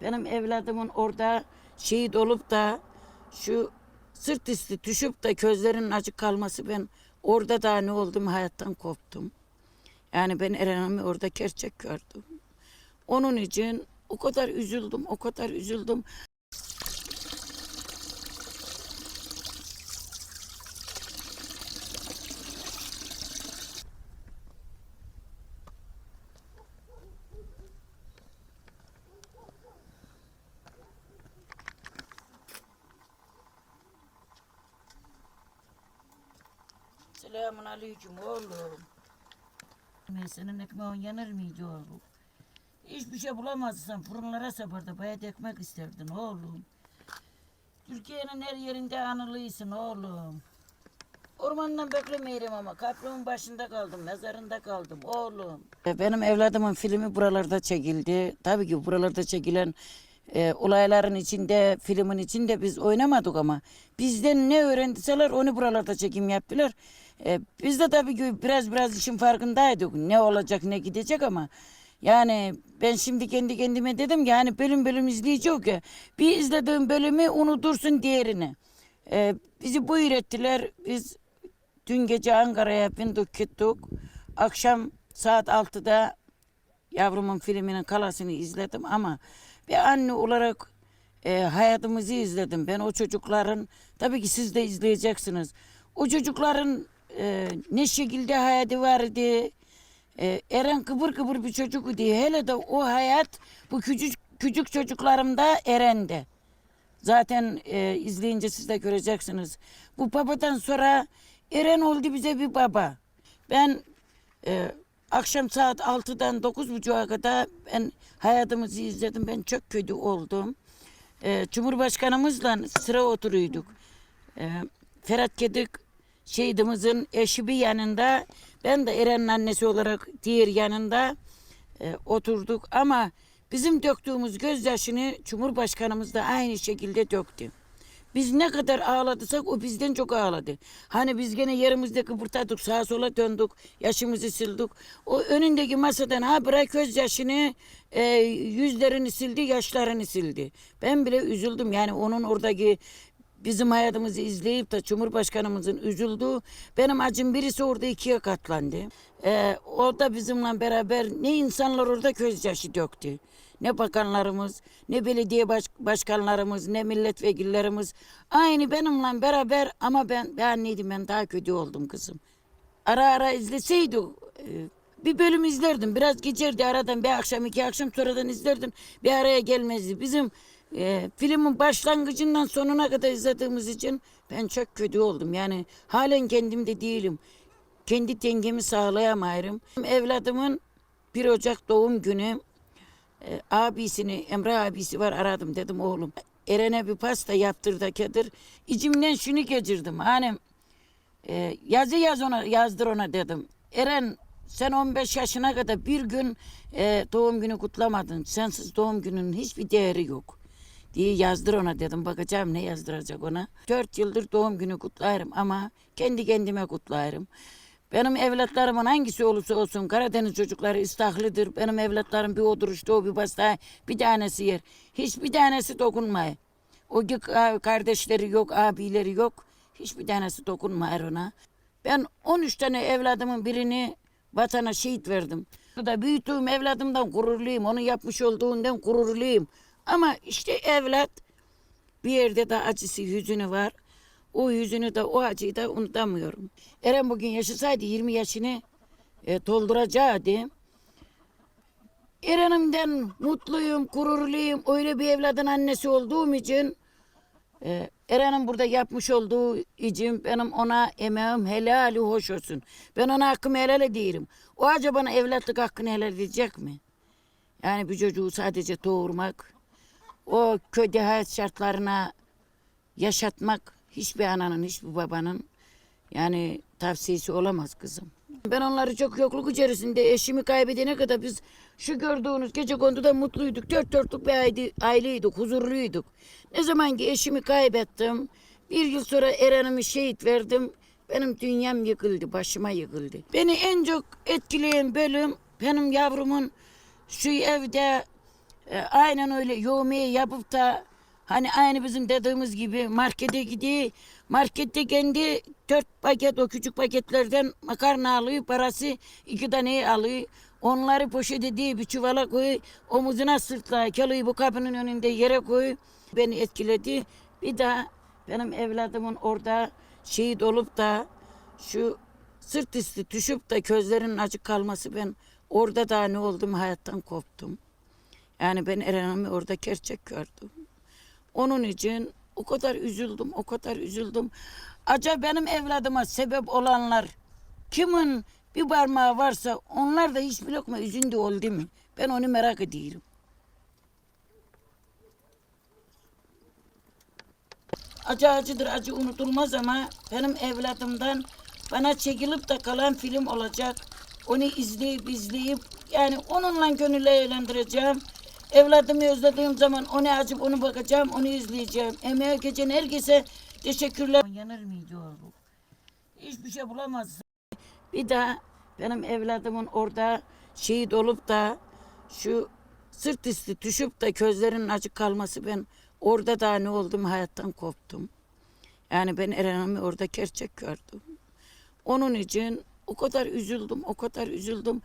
benim evladımın orada şehit olup da şu sırt üstü düşüp de gözlerinin acık kalması ben orada da ne oldum hayattan koptum. Yani ben Eren'imi orada gerçek gördüm. Onun için o kadar üzüldüm, o kadar üzüldüm. Selamun aleyküm oğlum. Ben senin ekmeğin yanır mıydı oğlum? Hiçbir şey bulamazsan fırınlara saparda bayat ekmek isterdin oğlum. Türkiye'nin her yerinde anılıysın oğlum. Ormandan beklemeyelim ama kaprağın başında kaldım, mezarında kaldım oğlum. E, Benim evladımın filmi buralarda çekildi. Tabii ki buralarda çekilen e, olayların içinde, filmin içinde biz oynamadık ama bizden ne öğrendiseler onu buralarda çekim yaptılar. E, biz de tabii ki biraz biraz işin farkındaydık. Ne olacak, ne gidecek ama yani ben şimdi kendi kendime dedim ki hani bölüm bölüm izleyecek ya. Bir izlediğim bölümü unutursun diğerini. E, bizi bu ürettiler. Biz dün gece Ankara'ya bindik gittik. Akşam saat 6'da yavrumun filminin kalasını izledim ama bir anne olarak e, hayatımızı izledim. Ben o çocukların tabii ki siz de izleyeceksiniz. O çocukların e, ne şekilde hayatı vardı. E, Eren kıbır kıbır bir çocuk idi. Hele de o hayat bu küçük küçük çocuklarımda Eren'de. Zaten e, izleyince siz de göreceksiniz. Bu babadan sonra Eren oldu bize bir baba. Ben e, akşam saat 6'dan 9.30'a kadar ben hayatımızı izledim. Ben çok kötü oldum. E, Cumhurbaşkanımızla sıra oturuyorduk. E, Ferhat Kedik şehidimizin eşi bir yanında. Ben de Eren'in annesi olarak diğer yanında e, oturduk. Ama bizim döktüğümüz gözyaşını Cumhurbaşkanımız da aynı şekilde döktü. Biz ne kadar ağladıysak o bizden çok ağladı. Hani biz gene yerimizde kıpırtadık, sağa sola döndük, yaşımızı sildik. O önündeki masadan ha bırak gözyaşını, e, yüzlerini sildi, yaşlarını sildi. Ben bile üzüldüm yani onun oradaki bizim hayatımızı izleyip de Cumhurbaşkanımızın üzüldüğü benim acım birisi orada ikiye katlandı. Ee, orada bizimle beraber ne insanlar orada gözyaşı döktü. Ne bakanlarımız, ne belediye baş- başkanlarımız, ne milletvekillerimiz. Aynı benimle beraber ama ben ben neydim ben daha kötü oldum kızım. Ara ara izleseydik e, bir bölüm izlerdim. Biraz geçerdi aradan bir akşam iki akşam sonradan izlerdim. Bir araya gelmezdi. Bizim e, filmin başlangıcından sonuna kadar izlediğimiz için ben çok kötü oldum. Yani halen kendimde değilim. Kendi dengemi sağlayamıyorum. Evladımın 1 Ocak doğum günü e, abisini, Emre abisi var aradım dedim oğlum. Eren'e bir pasta yaptır da kedir. İçimden şunu geçirdim. Hani e, yazı yaz ona, yazdır ona dedim. Eren sen 15 yaşına kadar bir gün e, doğum günü kutlamadın. Sensiz doğum günün hiçbir değeri yok diye yazdır ona dedim. Bakacağım ne yazdıracak ona. Dört yıldır doğum günü kutlarım ama kendi kendime kutlarım. Benim evlatlarımın hangisi olursa olsun Karadeniz çocukları istahlıdır. Benim evlatlarım bir oturuşta o bir basta bir tanesi yer. Hiçbir tanesi dokunmay. O kardeşleri yok, abileri yok. Hiçbir tanesi dokunmayır ona. Ben 13 tane evladımın birini vatana şehit verdim. Bu da büyüttüğüm evladımdan gururluyum. Onun yapmış olduğundan gururluyum. Ama işte evlat bir yerde de acısı, hüzünü var. O hüzünü de o acıyı da unutamıyorum. Eren bugün yaşasaydı 20 yaşını e, dolduracaktı. Eren'imden mutluyum, gururluyum. Öyle bir evladın annesi olduğum için e, Eren'in burada yapmış olduğu için benim ona emeğim helali hoş olsun. Ben ona hakkımı helal ediyorum. O acaba bana evlatlık hakkını helal edecek mi? Yani bir çocuğu sadece doğurmak, o köyde hayat şartlarına yaşatmak hiçbir ananın, hiçbir babanın yani tavsiyesi olamaz kızım. Ben onları çok yokluk içerisinde eşimi kaybedene kadar biz şu gördüğünüz gece konduda mutluyduk. Dört dörtlük bir aile, aileydik, huzurluyduk. Ne zaman ki eşimi kaybettim, bir yıl sonra Eren'imi şehit verdim. Benim dünyam yıkıldı, başıma yıkıldı. Beni en çok etkileyen bölüm benim yavrumun şu evde E, aynen öyle yoğumayı yapıp da hani aynı bizim dediğimiz gibi markete gidiyor. Markette kendi dört paket o küçük paketlerden makarna alıyor. Parası iki tane alıyor. Onları poşete değil bir çuvala koy. Omuzuna sırtla çalıyor bu kapının önünde yere koy. Beni etkiledi. Bir daha benim evladımın orada şehit olup da şu sırt üstü düşüp de gözlerinin açık kalması ben orada da ne oldum hayattan koptum. Yani ben Eren'imi orada gerçek gördüm. Onun için o kadar üzüldüm, o kadar üzüldüm. Acaba benim evladıma sebep olanlar kimin bir parmağı varsa onlar da hiçbir lokma üzüntü oldu mu? Ben onu merak ediyorum. Acı acıdır, acı unutulmaz ama benim evladımdan bana çekilip de kalan film olacak. Onu izleyip izleyip yani onunla gönüllü eğlendireceğim. Evladımı özlediğim zaman onu açıp onu bakacağım, onu izleyeceğim. Emeğe geçen herkese teşekkürler. Yanır mıydı o? Hiçbir şey bulamazsın. Bir daha benim evladımın orada şehit olup da şu sırt üstü düşüp de gözlerinin açık kalması ben orada da ne oldum hayattan koptum. Yani ben Eren'imi orada gerçek gördüm. Onun için o kadar üzüldüm, o kadar üzüldüm.